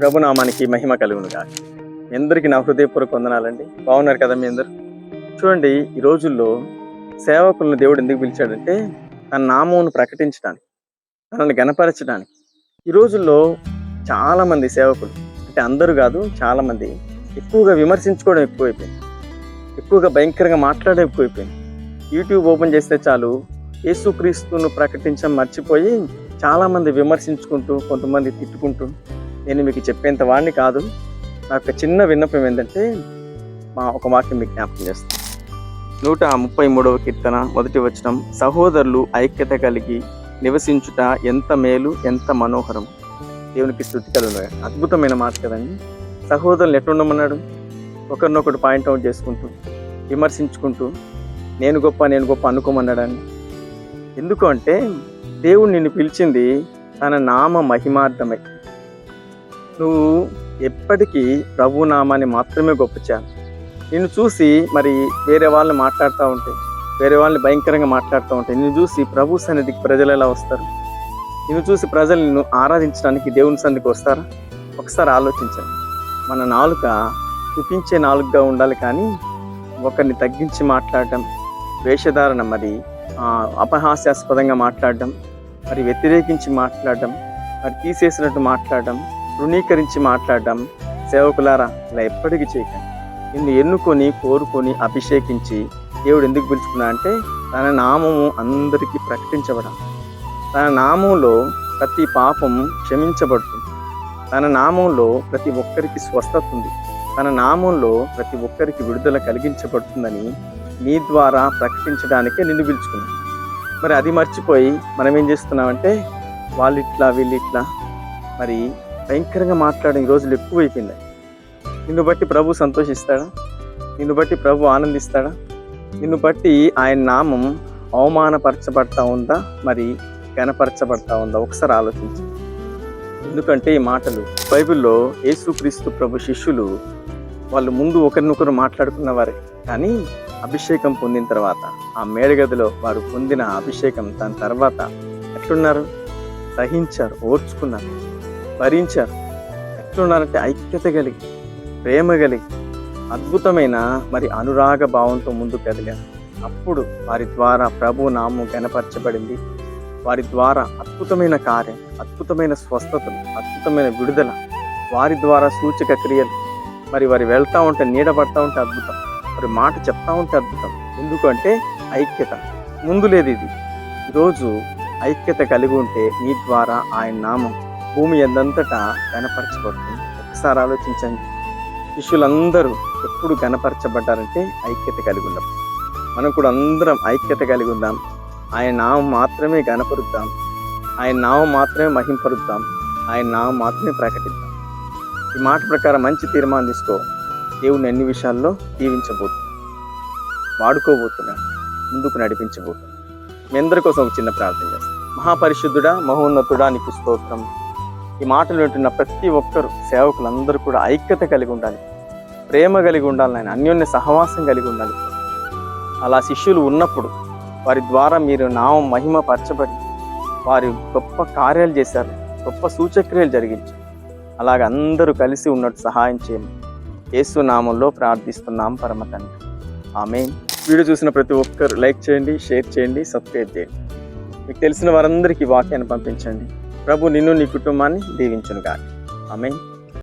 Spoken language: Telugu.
ప్రభునామానికి మహిమ కలుగునుగా మీ అందరికీ నా హృదయపూర్వక వందనాలండి. బాగున్నారు కదా మీ అందరు? చూడండి ఈ రోజుల్లో సేవకులను దేవుడు ఎందుకు పిలిచాడంటే తన నామమును ప్రకటించడానికి తనని గణపరచడానికి. ఈ రోజుల్లో చాలామంది సేవకులు అంటే అందరూ కాదు చాలామంది ఎక్కువగా విమర్శించుకోవడం ఎక్కువైపోయింది. ఎక్కువగా భయంకరంగా మాట్లాడడం ఎక్కువైపోయింది. యూట్యూబ్ ఓపెన్ చేస్తే చాలు యేసుక్రీస్తును ప్రకటించడం మర్చిపోయి చాలామంది విమర్శించుకుంటూ కొంతమంది తిట్టుకుంటూ నేను మీకు చెప్పేంత వాడిని కాదు. నాకు చిన్న విన్నపం ఏంటంటే మా ఒక వాక్యం మీకు జ్ఞాపకం చేస్తాను నూట ముప్పై మూడవ కీర్తన మొదటి వచనం సహోదరులు ఐక్యత కలిగి నివసించుట ఎంత మేలు ఎంత మనోహరం. దేవునికి స్థుతి కలుగును అద్భుతమైన మాట కదండి. సహోదరులు ఎట్లుండమన్నాడు ఒకరినొకరు పాయింట్ అవుట్ చేసుకుంటూ విమర్శించుకుంటూ నేను గొప్ప నేను గొప్ప అనుకోమన్నాడని ఎందుకు అంటే దేవుడు నిన్ను పిలిచింది తన నామ మహిమార్థమై. నువ్వు ఎప్పటికీ ప్రభు నామాన్ని మాత్రమే గొప్ప చేయాలి. నిన్ను చూసి మరి వేరే వాళ్ళని మాట్లాడుతూ ఉంటే వేరే వాళ్ళని భయంకరంగా మాట్లాడుతూ ఉంటే నిన్ను చూసి ప్రభు సన్నిధికి ప్రజలు ఎలా వస్తారు? నిన్ను చూసి ప్రజలు నిన్ను ఆరాధించడానికి దేవుని సన్నిధికి వస్తారా? ఒకసారి ఆలోచించండి. మన నాలుక చూపించే నాలుగుగా ఉండాలి కానీ ఒకరిని తగ్గించి మాట్లాడటం వేషధారణ మరి అపహాస్యాస్పదంగా మాట్లాడడం మరి వ్యతిరేకించి మాట్లాడడం మరి తీసేసినట్టు మాట్లాడడం రుణీకరించి మాట్లాడడం సేవకులారా ఇలా ఎప్పటికీ చేయకండి. నిన్ను ఎన్నుకొని కోరుకొని అభిషేకించి దేవుడు ఎందుకు పిలుచుకున్నా అంటే తన నామము అందరికీ ప్రకటించబడం తన నామంలో ప్రతి పాపం క్షమించబడుతుంది. తన నామంలో ప్రతి ఒక్కరికి స్వస్థత ఉంది. తన నామంలో ప్రతి ఒక్కరికి విడుదల కలిగించబడుతుందని నీ ద్వారా ప్రకటించడానికే నిన్ను పిలుచుకున్నాను. మరి అది మర్చిపోయి మనం ఏం చేస్తున్నామంటే వాళ్ళు ఇట్లా వీళ్ళు ఇట్లా మరి భయంకరంగా మాట్లాడడం ఈ రోజులు ఎక్కువైపోయింది. నిన్ను బట్టి ప్రభు సంతోషిస్తాడా? నిన్ను బట్టి ప్రభు ఆనందిస్తాడా? నిన్ను బట్టి ఆయన నామం అవమానపరచబడతా ఉందా? మరి గనపరచబడతా ఉందా? ఒకసారి ఆలోచించు. ఎందుకంటే ఈ మాటలు బైబిల్లో యేసుక్రీస్తు ప్రభు శిష్యులు వాళ్ళు ముందు ఒకరినొకరు మాట్లాడుకున్నవారే కానీ అభిషేకం పొందిన తర్వాత ఆ మేడగదిలో వారు పొందిన అభిషేకం దాని తర్వాత ఎట్లున్నారు? సహించారు ఓర్చుకున్నారు. భరించారు. ఎట్లున్నారంటే ఐక్యత కలిగి ప్రేమ కలిగి అద్భుతమైన మరి అనురాగ భావంతో ముందుకు కదిలారు అప్పుడు వారి ద్వారా ప్రభు నామం కనపరచబడింది వారి ద్వారా అద్భుతమైన కార్యం అద్భుతమైన స్వస్థతలు అద్భుతమైన విడుదల వారి ద్వారా సూచక క్రియలు మరి వారి వెళ్తా ఉంటే నీడ పడతా ఉంటే అద్భుతం. మరి మాట చెప్తా ఉంటే అద్భుతం. ఎందుకంటే ఐక్యత. ముందు లేదు ఇది ఈరోజు ఐక్యత కలిగి ఉంటే నీ ద్వారా ఆయన నామం భూమి ఎందంతటా గనపరచబడుతుంది ఒకసారి ఆలోచించండి. శిష్యులందరూ ఎప్పుడు గనపరచబడ్డారంటే ఐక్యత కలిగి ఉన్నాం మనం కూడా అందరం ఐక్యత కలిగి ఉందాం. ఆయన నామం మాత్రమే గనపరుద్దాం ఆయన నామం మాత్రమే మహింపరుద్దాం. ఆయన నామం మాత్రమే ప్రకటిద్దాం. ఈ మాట ప్రకారం మంచి తీర్మానం తీసుకో. దేవుని అన్ని విషయాల్లో దీవించబోతున్నాడు వాడుకోబోతున్నాడు ముందుకు నడిపించబోతున్నాడు మీ అందరి కోసం ఒక చిన్న ప్రార్థన చేస్తాం. మహాపరిశుద్ధుడా మహోన్నతుడా నీకు స్తోత్రం. ఈ మాటలు వింటున్న ప్రతి ఒక్కరు సేవకులందరూ కూడా ఐక్యత కలిగి ఉండాలి. ప్రేమ కలిగి ఉండాలి ఆయన అన్యోన్య సహవాసం కలిగి ఉండాలి. అలా శిష్యులు ఉన్నప్పుడు వారి ద్వారా మీరు నామం మహిమ పరచబడి వారి గొప్ప కార్యాలు చేశారు గొప్ప సూచక్రియలు జరిగించారు అలాగ అందరూ కలిసి ఉన్నట్టు సహాయం చేయము యేసు నామంలో ప్రార్థిస్తున్నాం పరమ తండ్రి. ఆమె వీడియో చూసిన ప్రతి ఒక్కరు లైక్ చేయండి షేర్ చేయండి సబ్స్క్రైబ్ చేయండి. మీకు తెలిసిన వారందరికీ వాక్యాన్ని పంపించండి. ప్రభు నిన్ను నీ కుటుంబాన్ని దీవించును కానీ ఆమె